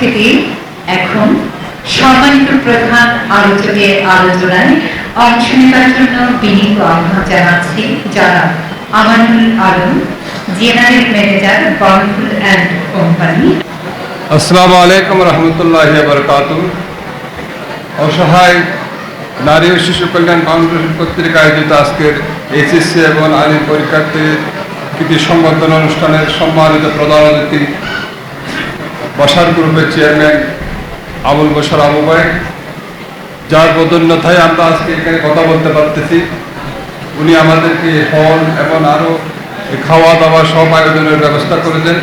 উপস্থিতি এখন সম্মানিত প্রধান আলোচকের আলোচনায় অংশ নেওয়ার জন্য বিনীত আহ্বান জানাচ্ছি যারা আমানুল আলম, জেনারেল ম্যানেজার বরফুল অ্যান্ড কোম্পানি। আসসালামু আলাইকুম রহমতুল্লাহ বরকাত অসহায় নারী ও শিশু কল্যাণ ফাউন্ডেশন কর্তৃক আয়োজিত আজকের এইচএসসি এবং আইন পরীক্ষার্থীর কৃতি সংবর্ধনা অনুষ্ঠানের সম্মানিত প্রধান অতিথি বসার গ্রুপের চেয়ারম্যান আবুল বসার আবু ভাই যার বদন্যতায় আমরা আজকে এখানে কথা বলতে পারতেছি। উনি আমাদেরকে হল এবং আরও খাওয়া দাওয়া সব আয়োজনের ব্যবস্থা করেছেন।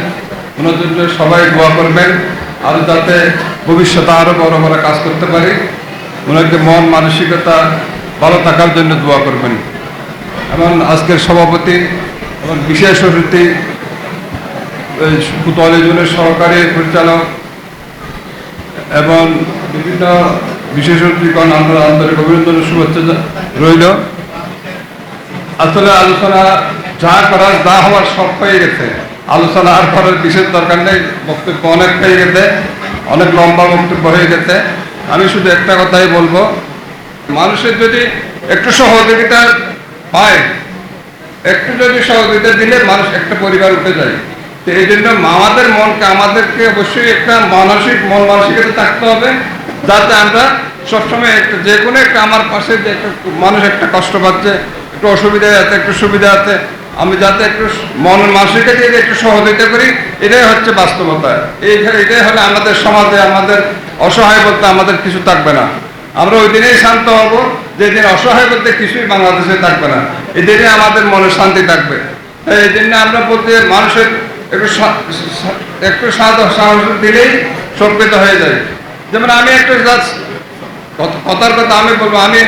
ওনার জন্য সবাই দোয়া করবেন, আর যাতে ভবিষ্যতে আরও বড় বড় কাজ করতে পারি। ওনাকে মন মানসিকতা ভালো থাকার জন্য দোয়া করবেন। এবং আজকের সভাপতি এবং বিশেষ অতিথি কলেজনের সহকারী পরিচালক এবং বিভিন্ন বিশেষ অতিথিগণ আমরা আন্তরিক অভিনন্দন ও শুভেচ্ছা রইল। আসলে আলোচনা যা করার, যা হওয়ার সব হয়ে গেছে। আলোচনা আর করার বিশেষ দরকার নেই, বক্তব্য অনেক হয়ে গেছে, অনেক লম্বা বক্তব্য হয়ে গেছে। আমি শুধু একটা কথাই বলব, মানুষের যদি একটু সহযোগিতা পায়, একটু যদি সহযোগিতা দিলে মানুষ একটা পরিবার উঠে যায় তো এই জন্য আমাদের মনকে, আমাদেরকে অবশ্যই একটা মানসিক, মন মানসিকতা থাকতে হবে, যাতে আমরা সবসময় একটা, যে কোনো একটা আমার পাশে যে একটা মানুষ একটা কষ্ট পাচ্ছে, একটু অসুবিধা আছে, একটু সুবিধা আছে, আমি যাতে একটু মন মানসিকতা দিয়ে একটু সহযোগিতা করি, এটাই হচ্ছে বাস্তবতা। এই এটাই হলে আমাদের সমাজে, আমাদের অসহায় বলতে আমাদের কিছু থাকবে না। আমরা ওই দিনেই শান্ত হব, যেদিন অসহায় বলতে কিছুই বাংলাদেশে থাকবে না, এই দিনে আমাদের মনে শান্তি থাকবে। এই জন্য আমরা বলতে মানুষের একটু একটু সাহস দিলেই সম্পৃত হয়ে যায়। যেমন আমি একটা কথার কথা আমি বলব, আমি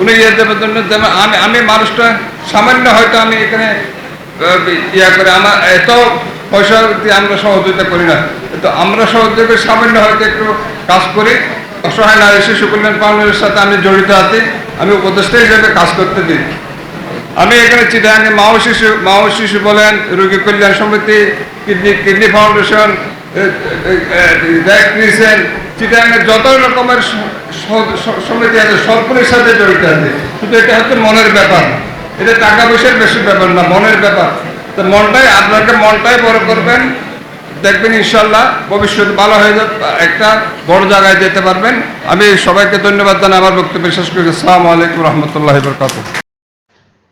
উনি ইয়ে দেবার জন্য যেমন আমি আমি মানুষটা সামান্য হয়তো আমি এখানে ইয়া করে আমার এত পয়সা দিয়ে আমরা সহযোগিতা করি না। তো আমরা সহযোগিতা সামান্য হয়তো একটু কাজ করি, অসহায় নারী শিশু কল্যাণ ফাউন্ডেশনের সাথে আমি জড়িত আছি, আমি উপদেষ্টা হিসেবে কাজ করতে দিই। আমি এখানে চিটাঙ্গে মাও শিশু মাও শিশু বলেন, রোগী কল্যাণ সমিতি, কিডনি কিডনি ফাউন্ডেশন চিটাঙ্গে যত রকমের সমিতি আছে, সবগুলির সাথে জড়িত আছে। শুধু এটা হচ্ছে মনের ব্যাপার। এটা টাকা পয়সার বেশি ব্যাপার না, মনের ব্যাপার। তো মনটাই, আপনাকে মনটাই বড় করবেন। দেখবেন ইনশাল্লাহ, ভবিষ্যৎ ভালো হয়ে যাবে, একটা বড় জায়গায় যেতে পারবেন। আমি সবাইকে ধন্যবাদ জানাই, আমার বক্তব্য শেষ করি আসসালামু আলাইকুম রহমতুল্লাহ বরকাতুহ।